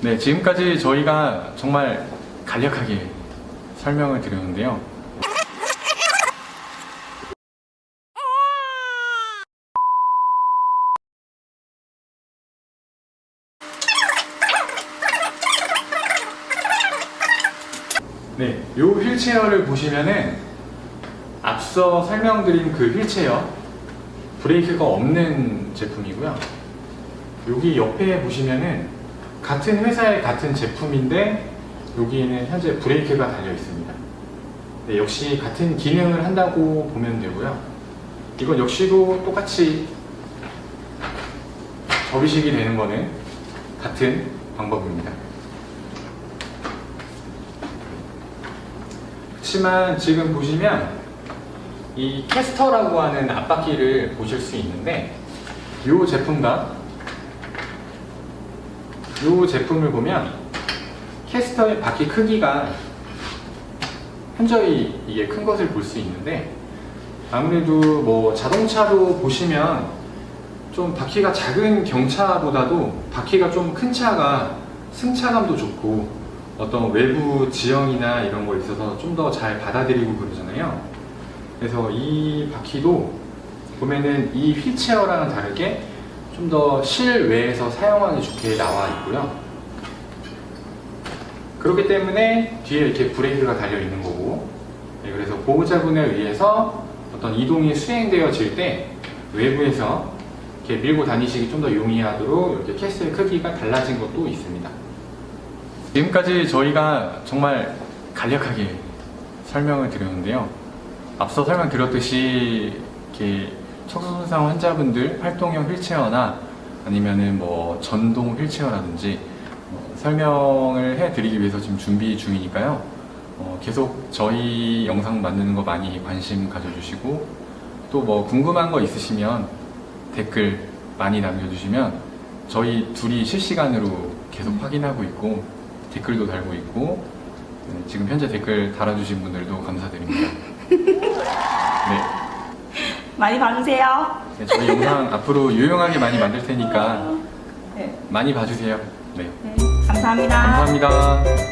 네, 지금까지 저희가 정말 간략하게 설명을 드렸는데요. 네, 이 휠체어를 보시면은 앞서 설명드린 그 휠체어 브레이크가 없는 제품이고요. 여기 옆에 보시면은 같은 회사의 같은 제품인데 여기에는 현재 브레이크가 달려 있습니다. 네, 역시 같은 기능을 한다고 보면 되고요. 이건 역시도 똑같이 접이식이 되는 거는 같은 방법입니다. 그렇지만 지금 보시면 이 캐스터라고 하는 앞바퀴를 보실 수 있는데 이 제품과 이 제품을 보면 캐스터의 바퀴 크기가 현저히 이게 큰 것을 볼 수 있는데 아무래도 뭐 자동차로 보시면 좀 바퀴가 작은 경차보다도 바퀴가 좀 큰 차가 승차감도 좋고 어떤 외부 지형이나 이런 거 있어서 좀 더 잘 받아들이고 그러잖아요. 그래서 이 바퀴도 보면은 이 휠체어랑은 다르게 좀 더 실외에서 사용하기 좋게 나와 있고요. 그렇기 때문에 뒤에 이렇게 브레이크가 달려 있는 거고, 네, 그래서 보호자분에 의해서 어떤 이동이 수행되어질 때 외부에서 이렇게 밀고 다니시기 좀 더 용이하도록 이렇게 캐스의 크기가 달라진 것도 있습니다. 지금까지 저희가 정말 간략하게 설명을 드렸는데요. 앞서 설명드렸듯이 이렇게 척수손상 환자분들 활동형 휠체어나 아니면은 뭐 전동 휠체어라든지 뭐 설명을 해드리기 위해서 지금 준비 중이니까요. 어, 계속 저희 영상 만드는 거 많이 관심 가져주시고 또 뭐 궁금한 거 있으시면 댓글 많이 남겨주시면 저희 둘이 실시간으로 계속 확인하고 있고 댓글도 달고 있고 네, 지금 현재 댓글 달아주신 분들도 감사드립니다. 네. 많이 봐주세요. 네, 저희 영상 앞으로 유용하게 많이 만들 테니까 네, 많이 봐주세요. 네. 네, 감사합니다. 감사합니다.